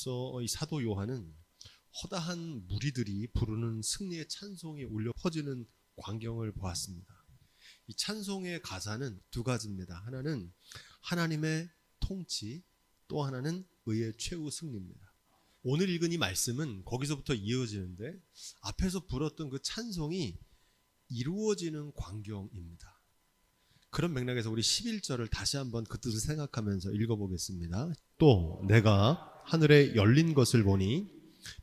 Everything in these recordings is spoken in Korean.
앞서 이 사도 요한은 허다한 무리들이 부르는 승리의 찬송이 울려 퍼지는 광경을 보았습니다. 이 찬송의 가사는 두 가지입니다. 하나는 하나님의 통치, 또 하나는 의의 최후 승리입니다. 오늘 읽은 이 말씀은 거기서부터 이어지는데 앞에서 불었던 그 찬송이 이루어지는 광경입니다. 그런 맥락에서 우리 11절을 다시 한번 그 뜻을 생각하면서 읽어보겠습니다. 또 내가 하늘에 열린 것을 보니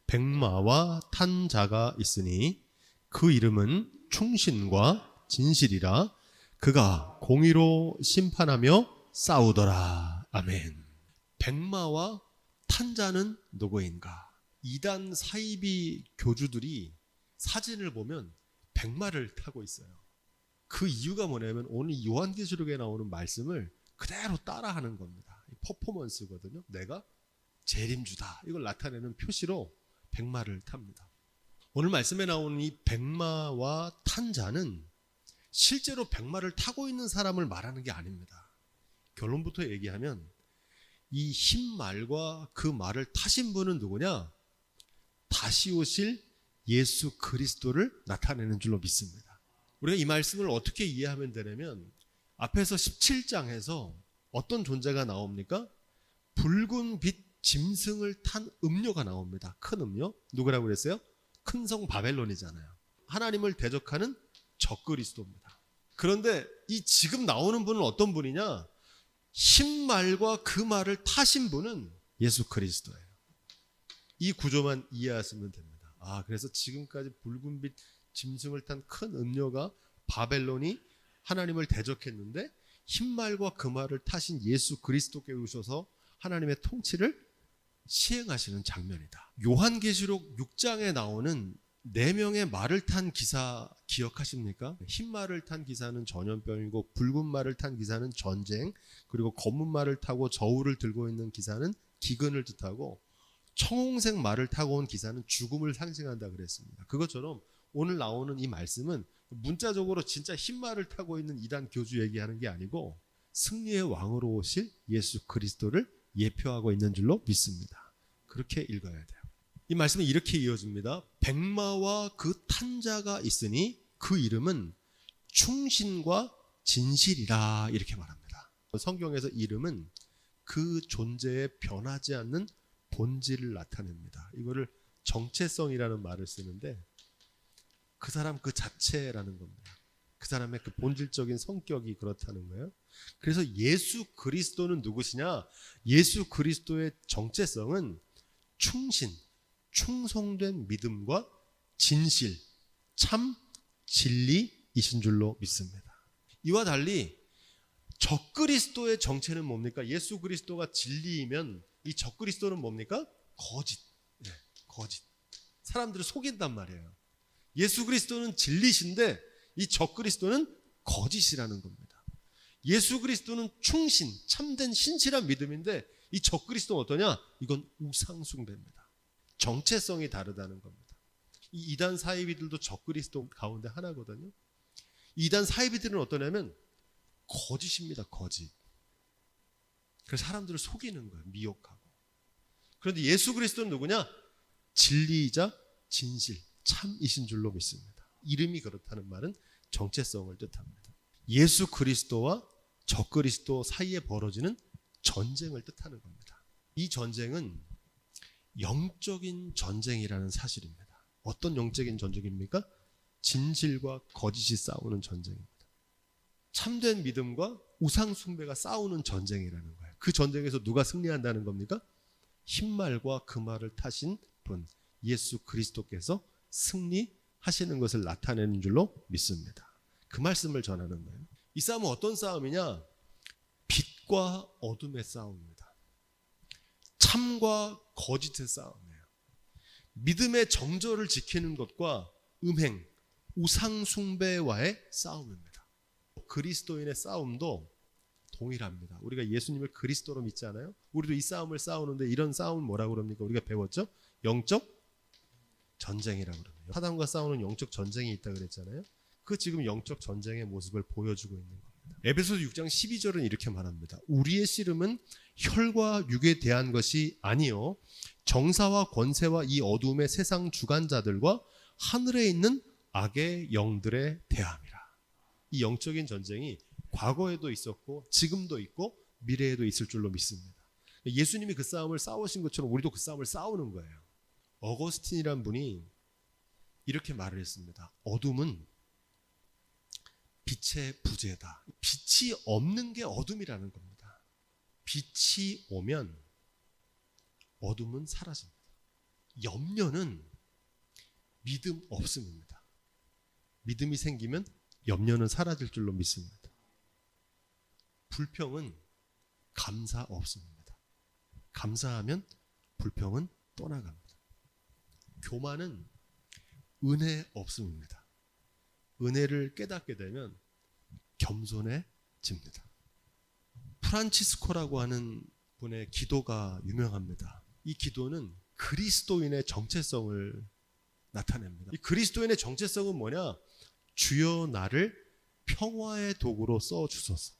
백마와 탄 자가 있으니 그 이름은 충신과 진실이라 그가 공의로 심판하며 싸우더라. 아멘. 백마와 탄 자는 누구인가? 이단 사이비 교주들이 사진을 보면 백마를 타고 있어요. 그 이유가 뭐냐면 오늘 요한계시록에 나오는 말씀을 그대로 따라하는 겁니다. 퍼포먼스거든요. 내가 재림주다. 이걸 나타내는 표시로 백마를 탑니다. 오늘 말씀에 나오는 이 백마와 탄 자는 실제로 백마를 타고 있는 사람을 말하는 게 아닙니다. 결론부터 얘기하면 이 흰 말과 그 말을 타신 분은 누구냐? 다시 오실 예수 그리스도를 나타내는 줄로 믿습니다. 우리가 이 말씀을 어떻게 이해하면 되냐면 앞에서 17장에서 어떤 존재가 나옵니까? 붉은 빛 짐승을 탄 음료가 나옵니다. 큰 음료. 누구라고 그랬어요? 큰 성 바벨론이잖아요. 하나님을 대적하는 적그리스도입니다. 그런데 이 지금 나오는 분은 어떤 분이냐? 신말과 그 말을 타신 분은 예수 그리스도예요. 이 구조만 이해하시면 됩니다. 아, 그래서 지금까지 붉은빛 짐승을 탄 큰 음료가 바벨론이 하나님을 대적했는데 흰말과 그 말을 타신 예수 그리스도께 오셔서 하나님의 통치를 시행하시는 장면이다. 요한계시록 6장에 나오는 네 명의 말을 탄 기사 기억하십니까? 흰 말을 탄 기사는 전염병이고 붉은 말을 탄 기사는 전쟁, 그리고 검은 말을 타고 저울을 들고 있는 기사는 기근을 뜻하고 청홍색 말을 타고 온 기사는 죽음을 상징한다 그랬습니다. 그것처럼 오늘 나오는 이 말씀은 문자적으로 진짜 흰 말을 타고 있는 이단 교주 얘기하는 게 아니고 승리의 왕으로 오실 예수 그리스도를 예표하고 있는 줄로 믿습니다. 그렇게 읽어야 돼요. 이 말씀은 이렇게 이어집니다. 백마와 그 탄자가 있으니 그 이름은 충신과 진실이라 이렇게 말합니다. 성경에서 이름은 그 존재에 변하지 않는 본질을 나타냅니다. 이거를 정체성이라는 말을 쓰는데 그 사람 그 자체라는 겁니다. 그 사람의 그 본질적인 성격이 그렇다는 거예요. 그래서 예수 그리스도는 누구시냐? 예수 그리스도의 정체성은 충신, 충성된 믿음과 진실, 참 진리이신 줄로 믿습니다. 이와 달리 적그리스도의 정체는 뭡니까? 예수 그리스도가 진리이면 이 적그리스도는 뭡니까? 거짓. 네, 거짓. 사람들을 속인단 말이에요. 예수 그리스도는 진리신데 이 적그리스도는 거짓이라는 겁니다. 예수 그리스도는 충신, 참된 신실한 믿음인데 이 적그리스도는 어떠냐? 이건 우상숭배입니다. 정체성이 다르다는 겁니다. 이 이단 사이비들도 적그리스도 가운데 하나거든요. 이단 사이비들은 어떠냐면 거짓입니다. 거짓. 그래서 사람들을 속이는 거예요. 미혹하고. 그런데 예수 그리스도는 누구냐? 진리이자 진실, 참이신 줄로 믿습니다. 이름이 그렇다는 말은 정체성을 뜻합니다. 예수 그리스도와 적그리스도 사이에 벌어지는 전쟁을 뜻하는 겁니다. 이 전쟁은 영적인 전쟁이라는 사실입니다. 어떤 영적인 전쟁입니까? 진실과 거짓이 싸우는 전쟁입니다. 참된 믿음과 우상 숭배가 싸우는 전쟁이라는 거예요. 그 전쟁에서 누가 승리한다는 겁니까? 흰말과 그 말을 타신 분 예수 그리스도께서 승리하시는 것을 나타내는 줄로 믿습니다. 그 말씀을 전하는 거예요. 이 싸움은 어떤 싸움이냐? 빛과 어둠의 싸움입니다. 참과 거짓의 싸움이에요. 믿음의 정절을 지키는 것과 음행, 우상숭배와의 싸움입니다. 그리스도인의 싸움도 동일합니다. 우리가 예수님을 그리스도로 믿잖아요. 우리도 이 싸움을 싸우는데 이런 싸움은 뭐라고 그럽니까? 우리가 배웠죠? 영적 전쟁이라고 그러네요. 사단과 싸우는 영적 전쟁이 있다 그랬잖아요. 그 지금 영적 전쟁의 모습을 보여주고 있는 겁니다. 에베소서 6장 12절은 이렇게 말합니다. 우리의 씨름은 혈과 육에 대한 것이 아니요 정사와 권세와 이 어둠의 세상 주관자들과 하늘에 있는 악의 영들에 대함이라. 이 영적인 전쟁이 과거에도 있었고 지금도 있고 미래에도 있을 줄로 믿습니다. 예수님이 그 싸움을 싸우신 것처럼 우리도 그 싸움을 싸우는 거예요. 어거스틴이란 분이 이렇게 말을 했습니다. 어둠은 빛의 부재다. 빛이 없는 게 어둠이라는 겁니다. 빛이 오면 어둠은 사라집니다. 염려는 믿음 없음입니다. 믿음이 생기면 염려는 사라질 줄로 믿습니다. 불평은 감사 없습니다. 감사하면 불평은 떠나갑니다. 교만은 은혜 없음입니다. 은혜를 깨닫게 되면 겸손해집니다. 프란치스코라고 하는 분의 기도가 유명합니다. 이 기도는 그리스도인의 정체성을 나타냅니다. 이 그리스도인의 정체성은 뭐냐? 주여 나를 평화의 도구로 써 주소서.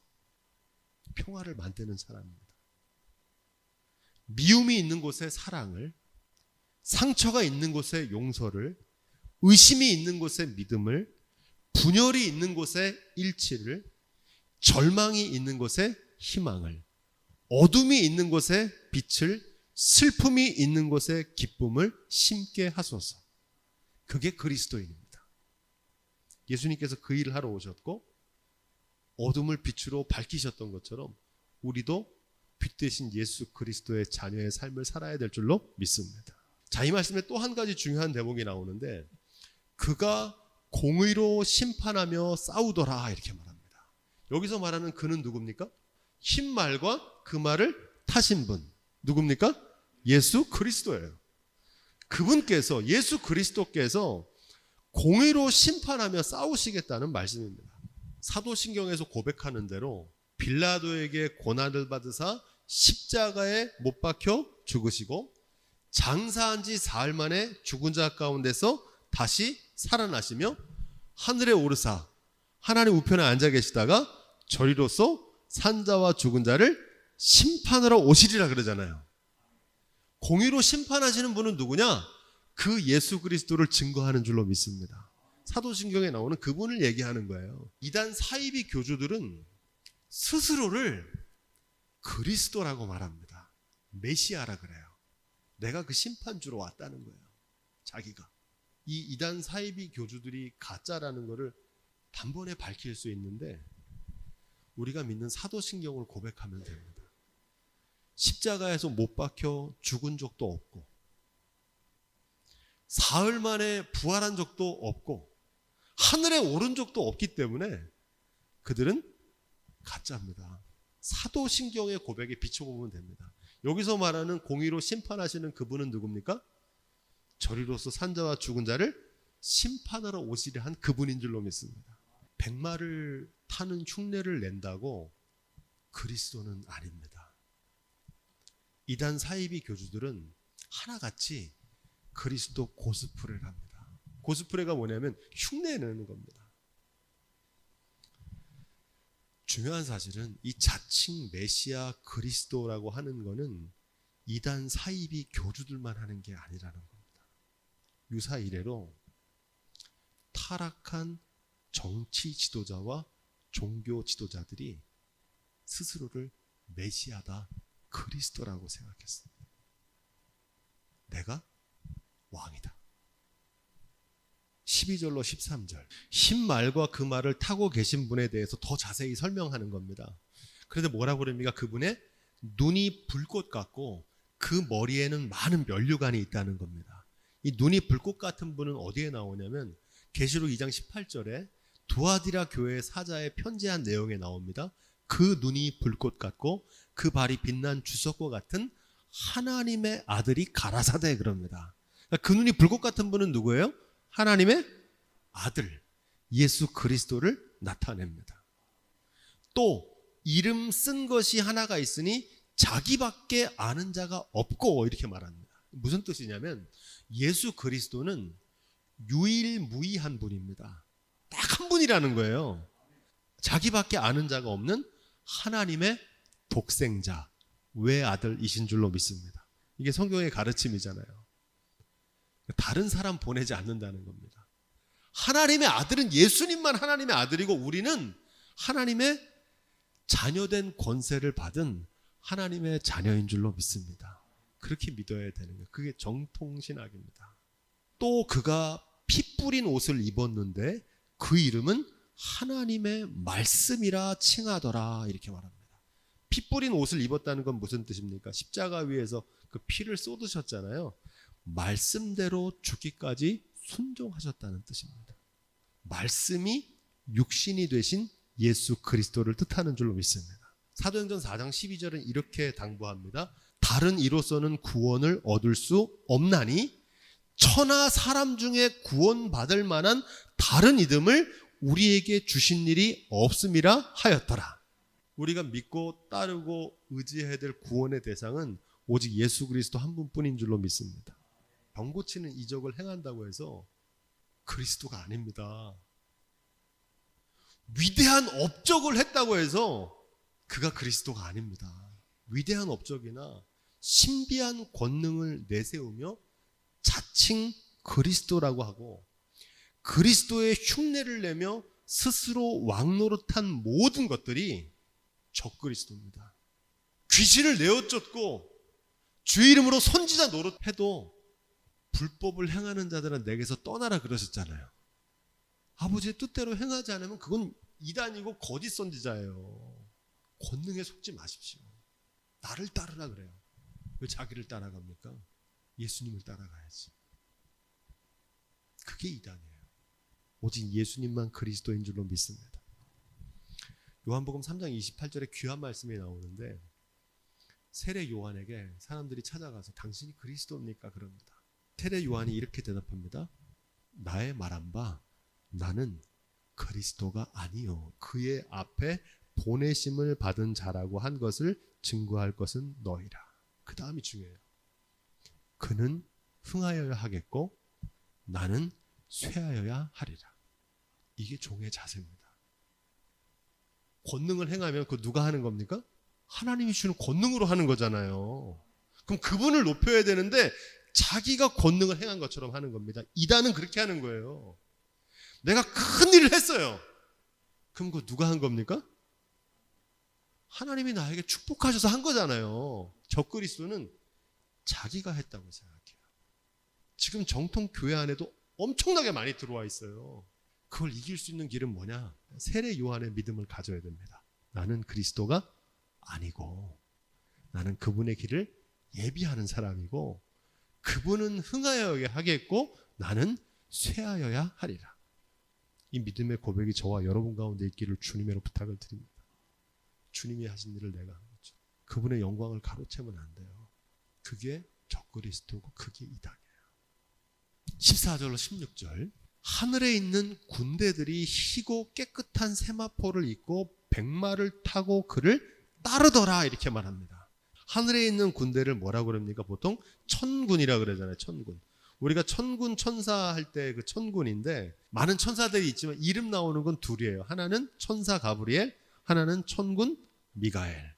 평화를 만드는 사람입니다. 미움이 있는 곳에 사랑을, 상처가 있는 곳에 용서를, 의심이 있는 곳에 믿음을, 분열이 있는 곳에 일치를, 절망이 있는 곳에 희망을, 어둠이 있는 곳에 빛을, 슬픔이 있는 곳에 기쁨을 심게 하소서. 그게 그리스도인입니다. 예수님께서 그 일을 하러 오셨고 어둠을 빛으로 밝히셨던 것처럼 우리도 빛 대신 예수 그리스도의 자녀의 삶을 살아야 될 줄로 믿습니다. 자, 이 말씀에 또 한 가지 중요한 대목이 나오는데 그가 공의로 심판하며 싸우더라 이렇게 말합니다. 여기서 말하는 그는 누굽니까? 흰 말과 그 말을 타신 분 누굽니까? 예수 그리스도예요. 그분께서 예수 그리스도께서 공의로 심판하며 싸우시겠다는 말씀입니다. 사도신경에서 고백하는 대로 빌라도에게 고난을 받으사 십자가에 못 박혀 죽으시고 장사한 지 사흘 만에 죽은 자 가운데서 다시 살아나시며 하늘에 오르사 하나님 우편에 앉아 계시다가 저리로서 산자와 죽은 자를 심판하러 오시리라 그러잖아요. 공의로 심판하시는 분은 누구냐? 그 예수 그리스도를 증거하는 줄로 믿습니다. 사도신경에 나오는 그분을 얘기하는 거예요. 이단 사이비 교주들은 스스로를 그리스도라고 말합니다. 메시아라 그래요. 내가 그 심판주로 왔다는 거예요. 자기가. 이 이단 사이비 교주들이 가짜라는 것을 단번에 밝힐 수 있는데 우리가 믿는 사도신경을 고백하면 됩니다. 십자가에서 못 박혀 죽은 적도 없고 사흘 만에 부활한 적도 없고 하늘에 오른 적도 없기 때문에 그들은 가짜입니다. 사도신경의 고백에 비춰보면 됩니다. 여기서 말하는 공의로 심판하시는 그분은 누굽니까? 저리로서 산자와 죽은 자를 심판하러 오시려 한 그분인 줄로 믿습니다. 백마를 타는 흉내를 낸다고 그리스도는 아닙니다. 이단 사이비 교주들은 하나같이 그리스도 고스프레를 합니다. 고스프레가 뭐냐면 흉내 내는 겁니다. 중요한 사실은 이 자칭 메시아 그리스도라고 하는 것은 이단 사이비 교주들만 하는 게 아니라는 겁니다. 유사 이래로 타락한 정치 지도자와 종교 지도자들이 스스로를 메시아다 그리스도라고 생각했습니다. 내가 왕이다. 12절로 13절. 흰 말과 그 말을 타고 계신 분에 대해서 더 자세히 설명하는 겁니다. 그런데 뭐라고 그럽니까? 그분의 눈이 불꽃 같고 그 머리에는 많은 면류관이 있다는 겁니다. 이 눈이 불꽃 같은 분은 어디에 나오냐면 계시록 2장 18절에 두아디라 교회 사자의 편지한 내용에 나옵니다. 그 눈이 불꽃 같고 그 발이 빛난 주석과 같은 하나님의 아들이 가라사대 그럽니다. 그 눈이 불꽃 같은 분은 누구예요? 하나님의 아들 예수 그리스도를 나타냅니다. 또 이름 쓴 것이 하나가 있으니 자기밖에 아는 자가 없고 이렇게 말합니다. 무슨 뜻이냐면 예수 그리스도는 유일무이한 분입니다. 딱 한 분이라는 거예요. 자기밖에 아는 자가 없는 하나님의 독생자, 외아들이신 줄로 믿습니다. 이게 성경의 가르침이잖아요. 다른 사람 보내지 않는다는 겁니다. 하나님의 아들은 예수님만 하나님의 아들이고 우리는 하나님의 자녀된 권세를 받은 하나님의 자녀인 줄로 믿습니다. 그렇게 믿어야 되는 거예요. 그게 정통 신학입니다. 또 그가 피 뿌린 옷을 입었는데 그 이름은 하나님의 말씀이라 칭하더라 이렇게 말합니다. 피 뿌린 옷을 입었다는 건 무슨 뜻입니까? 십자가 위에서 그 피를 쏟으셨잖아요. 말씀대로 죽기까지 순종하셨다는 뜻입니다. 말씀이 육신이 되신 예수 그리스도를 뜻하는 줄로 믿습니다. 사도행전 4장 12절은 이렇게 당부합니다. 다른 이로서는 구원을 얻을 수 없나니 천하 사람 중에 구원받을 만한 다른 이름을 우리에게 주신 일이 없음이라 하였더라. 우리가 믿고 따르고 의지해야 될 구원의 대상은 오직 예수 그리스도 한 분뿐인 줄로 믿습니다. 병 고치는 이적을 행한다고 해서 그리스도가 아닙니다. 위대한 업적을 했다고 해서 그가 그리스도가 아닙니다. 위대한 업적이나 신비한 권능을 내세우며 자칭 그리스도라고 하고 그리스도의 흉내를 내며 스스로 왕노릇한 모든 것들이 적그리스도입니다. 귀신을 내어쫓고 주의 이름으로 선지자 노릇해도 불법을 행하는 자들은 내게서 떠나라 그러셨잖아요. 아버지의 뜻대로 행하지 않으면 그건 이단이고 거짓 선지자예요. 권능에 속지 마십시오. 나를 따르라 그래요. 왜 자기를 따라갑니까? 예수님을 따라가야지. 그게 이단이에요. 오직 예수님만 그리스도인 줄로 믿습니다. 요한복음 3장 28절에 귀한 말씀이 나오는데 세례 요한에게 사람들이 찾아가서 당신이 그리스도입니까? 그럽니다. 세례 요한이 이렇게 대답합니다. 나의 말한 바 나는 그리스도가 아니요 그의 앞에 보내심을 받은 자라고 한 것을 증거할 것은 너희라. 그 다음이 중요해요. 그는 흥하여야 하겠고 나는 쇠하여야 하리라. 이게 종의 자세입니다. 권능을 행하면 그 누가 하는 겁니까? 하나님이 주는 권능으로 하는 거잖아요. 그럼 그분을 높여야 되는데 자기가 권능을 행한 것처럼 하는 겁니다. 이단은 그렇게 하는 거예요. 내가 큰 일을 했어요. 그럼 그 누가 한 겁니까? 하나님이 나에게 축복하셔서 한 거잖아요. 적그리스도는 자기가 했다고 생각해요. 지금 정통 교회 안에도 엄청나게 많이 들어와 있어요. 그걸 이길 수 있는 길은 뭐냐? 세례 요한의 믿음을 가져야 됩니다. 나는 그리스도가 아니고 나는 그분의 길을 예비하는 사람이고 그분은 흥하여야 하겠고 나는 쇠하여야 하리라. 이 믿음의 고백이 저와 여러분 가운데 있기를 주님으로 부탁을 드립니다. 주님이 하신 일을 내가 한 거죠. 그분의 영광을 가로채면 안 돼요. 그게 적그리스도고 그게 이단이에요. 14절로 16절 하늘에 있는 군대들이 희고 깨끗한 세마포를 입고 백마를 타고 그를 따르더라 이렇게 말합니다. 하늘에 있는 군대를 뭐라고 그럽니까? 보통 천군이라 그러잖아요. 천군. 우리가 천군 천사 할 때 그 천군인데 많은 천사들이 있지만 이름 나오는 건 둘이에요. 하나는 천사 가브리엘, 하나는 천군 미가엘.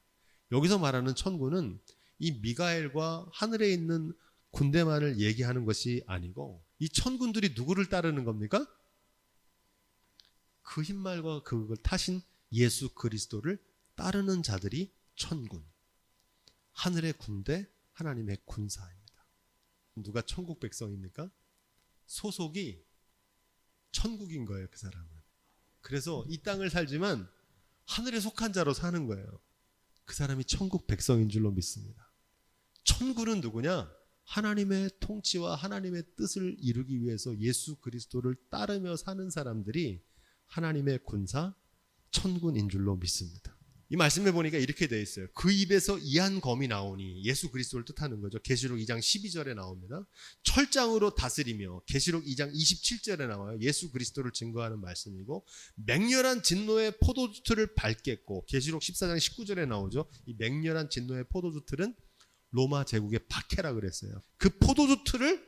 여기서 말하는 천군은 이 미가엘과 하늘에 있는 군대만을 얘기하는 것이 아니고 이 천군들이 누구를 따르는 겁니까? 그 흰말과 그걸 타신 예수 그리스도를 따르는 자들이 천군. 하늘의 군대, 하나님의 군사입니다. 누가 천국 백성입니까? 소속이 천국인 거예요, 그 사람은. 그래서 이 땅을 살지만 하늘에 속한 자로 사는 거예요. 그 사람이 천국 백성인 줄로 믿습니다. 천국은 누구냐? 하나님의 통치와 하나님의 뜻을 이루기 위해서 예수 그리스도를 따르며 사는 사람들이 하나님의 군사 천군인 줄로 믿습니다. 이 말씀에 보니까 이렇게 되어 있어요. 그 입에서 이한 검이 나오니 예수 그리스도를 뜻하는 거죠. 계시록 2장 12절에 나옵니다. 철장으로 다스리며 계시록 2장 27절에 나와요. 예수 그리스도를 증거하는 말씀이고 맹렬한 진노의 포도주 틀을 밟겠고 계시록 14장 19절에 나오죠. 이 맹렬한 진노의 포도주 틀은 로마 제국의 박해라 그랬어요. 그 포도주 틀을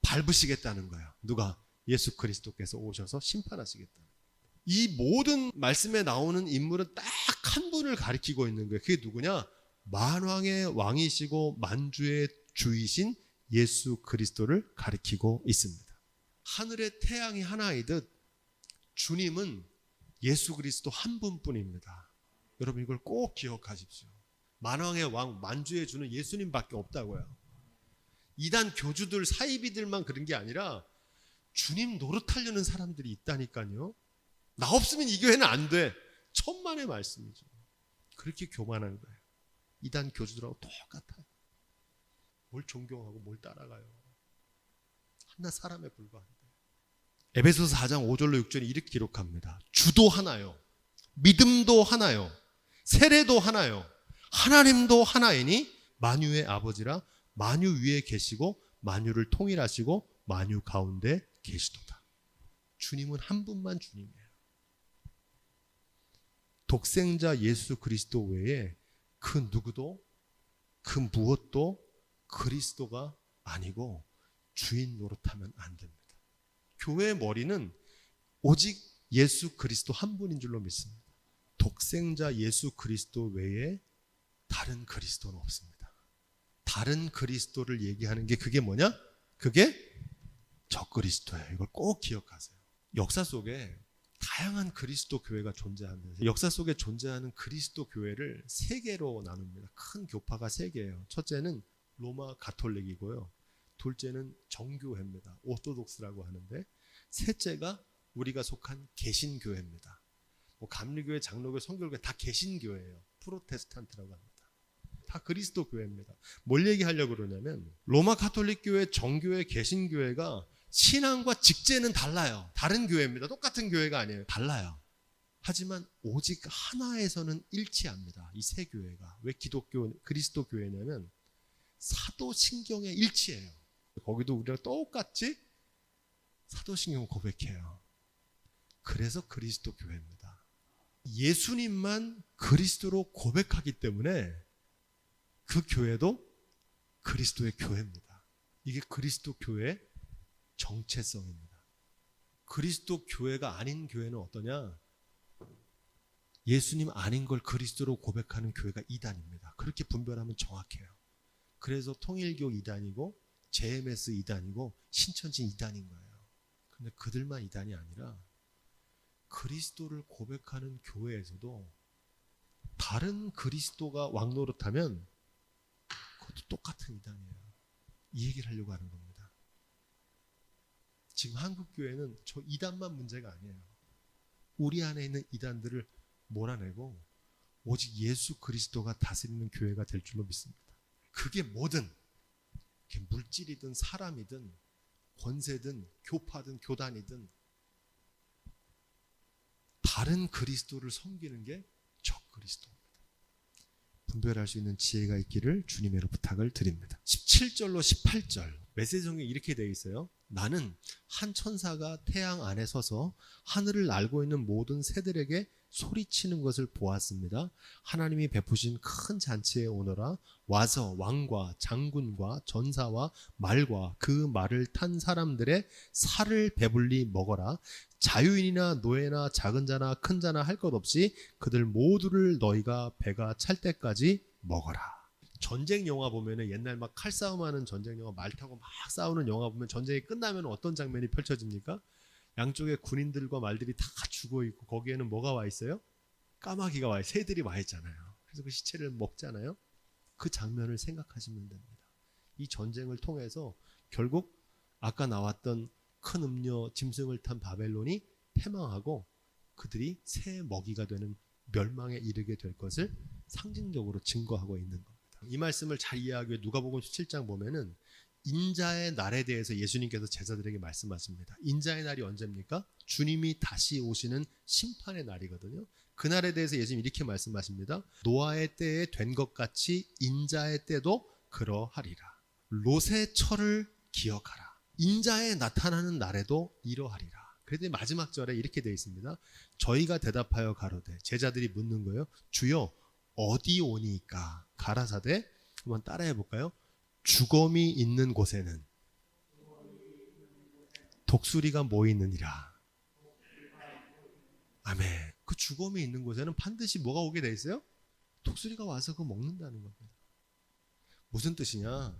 밟으시겠다는 거예요. 누가 예수 그리스도께서 오셔서 심판하시겠다. 이 모든 말씀에 나오는 인물은 딱 한 분을 가리키고 있는 거예요. 그게 누구냐? 만왕의 왕이시고 만주의 주이신 예수 그리스도를 가리키고 있습니다. 하늘의 태양이 하나이듯 주님은 예수 그리스도 한 분뿐입니다. 여러분 이걸 꼭 기억하십시오. 만왕의 왕 만주의 주는 예수님밖에 없다고요. 이단 교주들 사이비들만 그런 게 아니라 주님 노릇하려는 사람들이 있다니까요. 나 없으면 이 교회는 안 돼. 천만의 말씀이죠. 그렇게 교만한 거예요. 이단 교주들하고 똑같아요. 뭘 존경하고 뭘 따라가요. 하나 사람에 불과한데. 에베소서 4장 5절로 6절이 이렇게 기록합니다. 주도 하나요. 믿음도 하나요. 세례도 하나요. 하나님도 하나이니 만유의 아버지라 만유 위에 계시고 만유를 통일하시고 만유 가운데 계시도다. 주님은 한 분만 주님이에요. 독생자 예수 그리스도 외에 그 누구도 그 무엇도 그리스도가 아니고 주인 노릇하면 안 됩니다. 교회의 머리는 오직 예수 그리스도 한 분인 줄로 믿습니다. 독생자 예수 그리스도 외에 다른 그리스도는 없습니다. 다른 그리스도를 얘기하는 게 그게 뭐냐? 그게 적그리스도예요. 이걸 꼭 기억하세요. 역사 속에 다양한 그리스도 교회가 존재하면서 역사 속에 존재하는 그리스도 교회를 세 개로 나눕니다. 큰 교파가 세 개예요. 첫째는 로마 가톨릭이고요. 둘째는 정교회입니다. 오토독스라고 하는데 셋째가 우리가 속한 개신교회입니다. 뭐 감리교회, 장로교회, 성결교회 다 개신교회예요. 프로테스탄트라고 합니다. 다 그리스도 교회입니다. 뭘 얘기하려고 그러냐면 로마 가톨릭 교회, 정교회, 개신교회가 신앙과 직제는 달라요. 다른 교회입니다. 똑같은 교회가 아니에요. 달라요. 하지만 오직 하나에서는 일치합니다. 이 세 교회가. 왜 기독교, 그리스도 교회냐면 사도신경에 일치해요. 거기도 우리랑 똑같이 사도신경 고백해요. 그래서 그리스도 교회입니다. 예수님만 그리스도로 고백하기 때문에 그 교회도 그리스도의 교회입니다. 이게 그리스도 교회의 정체성입니다. 그리스도 교회가 아닌 교회는 어떠냐? 예수님 아닌 걸 그리스도로 고백하는 교회가 이단입니다. 그렇게 분별하면 정확해요. 그래서 통일교 이단이고 JMS 이단이고 신천지 이단인 거예요. 근데 그들만 이단이 아니라 그리스도를 고백하는 교회에서도 다른 그리스도가 왕노릇하면 그것도 똑같은 이단이에요. 이 얘기를 하려고 하는 겁니다. 지금 한국 교회는 저 이단만 문제가 아니에요. 우리 안에 있는 이단들을 몰아내고 오직 예수 그리스도가 다스리는 교회가 될 줄로 믿습니다. 그게 뭐든 물질이든 사람이든 권세든 교파든 교단이든 다른 그리스도를 섬기는 게 적그리스도입니다. 분별할 수 있는 지혜가 있기를 주님의로 부탁을 드립니다. 17절로 18절 메시지 성경에 이렇게 되어 있어요. 나는 한 천사가 태양 안에 서서 하늘을 날고 있는 모든 새들에게 소리치는 것을 보았습니다. 하나님이 베푸신 큰 잔치에 오너라 와서 왕과 장군과 전사와 말과 그 말을 탄 사람들의 살을 배불리 먹어라. 자유인이나 노예나 작은 자나 큰 자나 할 것 없이 그들 모두를 너희가 배가 찰 때까지 먹어라. 전쟁 영화 보면은 옛날 막 칼싸움하는 전쟁 영화 말 타고 막 싸우는 영화 보면 전쟁이 끝나면 어떤 장면이 펼쳐집니까? 양쪽에 군인들과 말들이 다 죽어 있고 거기에는 뭐가 와 있어요? 까마귀가 와, 새들이 와 있잖아요. 그래서 그 시체를 먹잖아요. 그 장면을 생각하시면 됩니다. 이 전쟁을 통해서 결국 아까 나왔던 큰 음료 짐승을 탄 바벨론이 패망하고 그들이 새 먹이가 되는 멸망에 이르게 될 것을 상징적으로 증거하고 있는 겁니다. 이 말씀을 잘 이해하기 위해 누가복음 17장 보면은 인자의 날에 대해서 예수님께서 제자들에게 말씀하십니다. 인자의 날이 언제입니까? 주님이 다시 오시는 심판의 날이거든요. 그 날에 대해서 예수님 이렇게 말씀하십니다. 노아의 때에 된 것 같이 인자의 때도 그러하리라. 롯의 철을 기억하라. 인자에 나타나는 날에도 이러하리라. 그래도 마지막 절에 이렇게 되어 있습니다. 저희가 대답하여 가로되 제자들이 묻는 거예요. 주여 어디 오니까 가라사대 한번 따라해 볼까요? 주검이 있는 곳에는 독수리가 모이느니라. 아멘. 그 주검이 있는 곳에는 반드시 뭐가 오게 돼 있어요? 독수리가 와서 그 먹는다는 겁니다. 무슨 뜻이냐?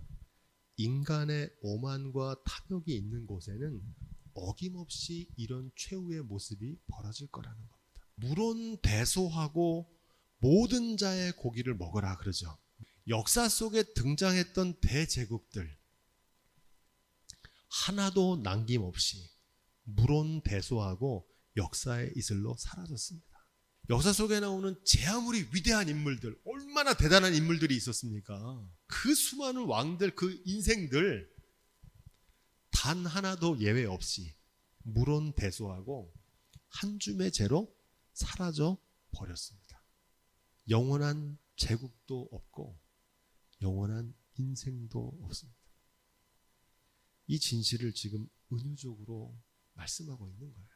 인간의 오만과 탐욕이 있는 곳에는 어김없이 이런 최후의 모습이 벌어질 거라는 겁니다. 물론 대소하고 모든 자의 고기를 먹으라 그러죠. 역사 속에 등장했던 대제국들 하나도 남김없이 물론 대소하고 역사의 이슬로 사라졌습니다. 역사 속에 나오는 제 아무리 위대한 인물들, 얼마나 대단한 인물들이 있었습니까? 그 수많은 왕들, 그 인생들, 단 하나도 예외 없이 물론 대소하고 한 줌의 죄로 사라져 버렸습니다. 영원한 제국도 없고 영원한 인생도 없습니다. 이 진실을 지금 은유적으로 말씀하고 있는 거예요.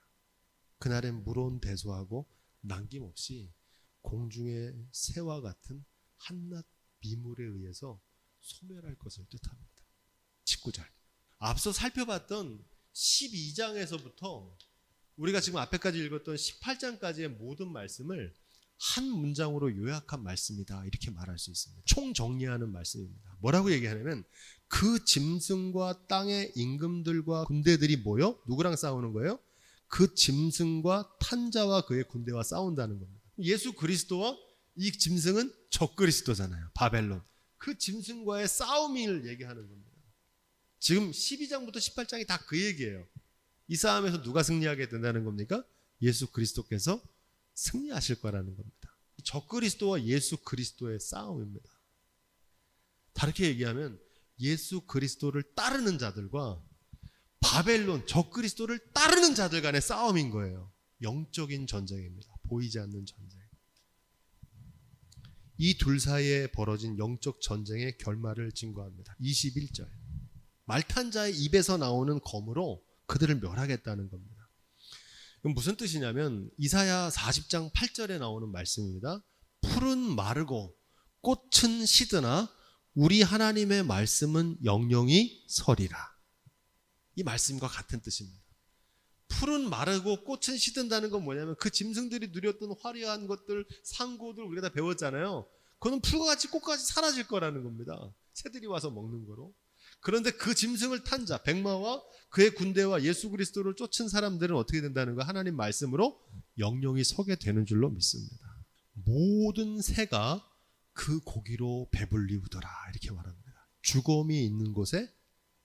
그날엔 물론 대소하고 남김없이 공중의 새와 같은 한낱 미물에 의해서 소멸할 것을 뜻합니다. 19절. 앞서 살펴봤던 12장에서부터 우리가 지금 앞에까지 읽었던 18장까지의 모든 말씀을 한 문장으로 요약한 말씀이다. 이렇게 말할 수 있습니다. 총 정리하는 말씀입니다. 뭐라고 얘기하냐면 그 짐승과 땅의 임금들과 군대들이 모여 누구랑 싸우는 거예요? 그 짐승과 탄자와 그의 군대와 싸운다는 겁니다. 예수 그리스도와 이 짐승은 적그리스도잖아요. 바벨론. 그 짐승과의 싸움을 얘기하는 겁니다. 지금 12장부터 18장이 다 그 얘기예요. 이 싸움에서 누가 승리하게 된다는 겁니까? 예수 그리스도께서 승리하실 거라는 겁니다. 적 그리스도와 예수 그리스도의 싸움입니다. 다르게 얘기하면 예수 그리스도를 따르는 자들과 바벨론 적 그리스도를 따르는 자들 간의 싸움인 거예요. 영적인 전쟁입니다. 보이지 않는 전쟁. 이 둘 사이에 벌어진 영적 전쟁의 결말을 증거합니다. 21절. 말탄 자의 입에서 나오는 검으로 그들을 멸하겠다는 겁니다. 그럼 무슨 뜻이냐면 이사야 40장 8절에 나오는 말씀입니다. 풀은 마르고 꽃은 시드나 우리 하나님의 말씀은 영영이 서리라. 이 말씀과 같은 뜻입니다. 풀은 마르고 꽃은 시든다는 건 뭐냐면 그 짐승들이 누렸던 화려한 것들, 상고들 우리가 다 배웠잖아요. 그거는 풀과 같이 꽃같이 사라질 거라는 겁니다. 새들이 와서 먹는 거로. 그런데 그 짐승을 탄 자, 백마와 그의 군대와 예수 그리스도를 쫓은 사람들은 어떻게 된다는 거 하나님 말씀으로 영영이 서게 되는 줄로 믿습니다. 모든 새가 그 고기로 배불리우더라 이렇게 말합니다. 죽음이 있는 곳에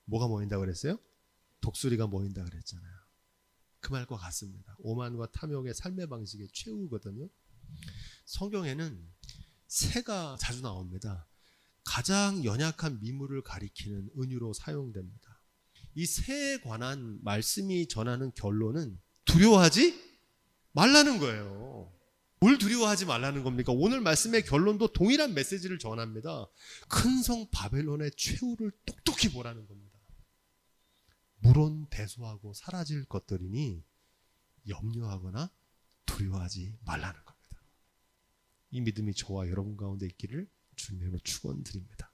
뭐가 모인다 그랬어요? 독수리가 모인다 그랬잖아요. 그 말과 같습니다. 오만과 탐욕의 삶의 방식의 최후거든요. 성경에는 새가 자주 나옵니다. 가장 연약한 미물을 가리키는 은유로 사용됩니다. 이 새에 관한 말씀이 전하는 결론은 두려워하지 말라는 거예요. 뭘 두려워하지 말라는 겁니까? 오늘 말씀의 결론도 동일한 메시지를 전합니다. 큰 성 바벨론의 최후를 똑똑히 보라는 겁니다. 물론 대소하고 사라질 것들이니 염려하거나 두려워하지 말라는 겁니다. 이 믿음이 저와 여러분 가운데 있기를 주님으로 축원드립니다.